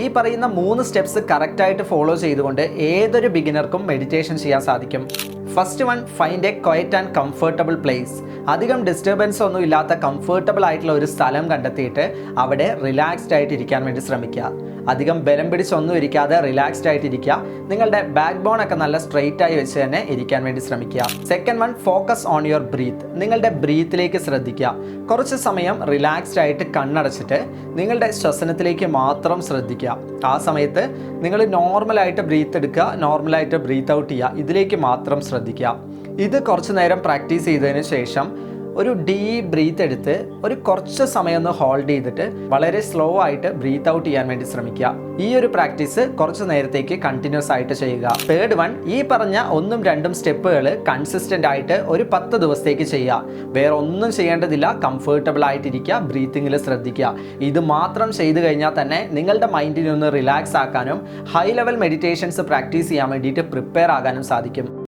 ഈ പറയുന്ന മൂന്ന് സ്റ്റെപ്സ് കറക്റ്റായിട്ട് ഫോളോ ചെയ്തുകൊണ്ട് ഏതൊരു ബിഗിനർക്കും മെഡിറ്റേഷൻ ചെയ്യാൻ സാധിക്കും. First one find a quiet and comfortable place അധികം ഡിസ്റ്റർബൻസ് ഒന്നും ഇല്ലാത്ത കംഫർട്ടബിൾ ആയിട്ടുള്ള ഒരു സ്ഥലം കണ്ടെത്തിയിട്ട് അവിടെ റിലാക്സ്ഡ് ആയിട്ട് ഇരിക്കാൻ വേണ്ടി ശ്രമിക്കുക. അധികം ബലം പിടിച്ചൊന്നും ഇരിക്കാതെ റിലാക്സ്ഡ് ആയിട്ട് ഇരിക്കുക നിങ്ങളുടെ ബാക്ക് ബോൺ ഒക്കെ നല്ല സ്ട്രെയിറ്റ് ആയി വെച്ച് തന്നെ ഇരിക്കാൻ വേണ്ടി ശ്രമിക്കുക. Second one focus on your breath നിങ്ങളുടെ ബ്രീത്തിലേക്ക് ശ്രദ്ധിക്കുക. കുറച്ച് സമയം റിലാക്സ്ഡ് ആയിട്ട് കണ്ണടച്ചിട്ട് നിങ്ങളുടെ ശ്വസനത്തിലേക്ക് മാത്രം ശ്രദ്ധിക്കുക. ആ സമയത്ത് നിങ്ങൾ നോർമലായിട്ട് ബ്രീത്ത് എടുക്കുക നോർമലായിട്ട് ബ്രീത്ത് ഔട്ട് ചെയ്യുക. ഇതിലേക്ക് മാത്രം ശ്രദ്ധിക്കുക. ഇത് കുറച്ച് നേരം പ്രാക്ടീസ് ചെയ്തതിന് ശേഷം ഒരു ഡീപ് ബ്രീത്ത് എടുത്ത് ഒരു കുറച്ച് സമയം ഒന്ന് ഹോൾഡ് ചെയ്തിട്ട് വളരെ സ്ലോ ആയിട്ട് ബ്രീത്ത് ഔട്ട് ചെയ്യാൻ വേണ്ടി ശ്രമിക്കുക. ഈ ഒരു പ്രാക്ടീസ് കുറച്ച് നേരത്തേക്ക് കണ്ടിന്യൂസ് ആയിട്ട് ചെയ്യുക. തേർഡ് വൺ ഈ പറഞ്ഞ ഒന്നും രണ്ടും സ്റ്റെപ്പുകൾ കൺസിസ്റ്റന്റ് ആയിട്ട് ഒരു പത്ത് ദിവസത്തേക്ക് ചെയ്യുക. വേറെ ഒന്നും ചെയ്യേണ്ടതില്ല കംഫർട്ടബിൾ ആയിട്ടിരിക്കുക ബ്രീത്തിങ്ങിൽ ശ്രദ്ധിക്കുക. ഇത് മാത്രം ചെയ്തു കഴിഞ്ഞാൽ തന്നെ നിങ്ങളുടെ മൈൻഡിനെ ഒന്ന് റിലാക്സ് ആക്കാനും ഹൈ ലെവൽ മെഡിറ്റേഷൻസ് പ്രാക്ടീസ് ചെയ്യാൻ വേണ്ടിയിട്ട് പ്രിപ്പയർ ആകാനും സാധിക്കും.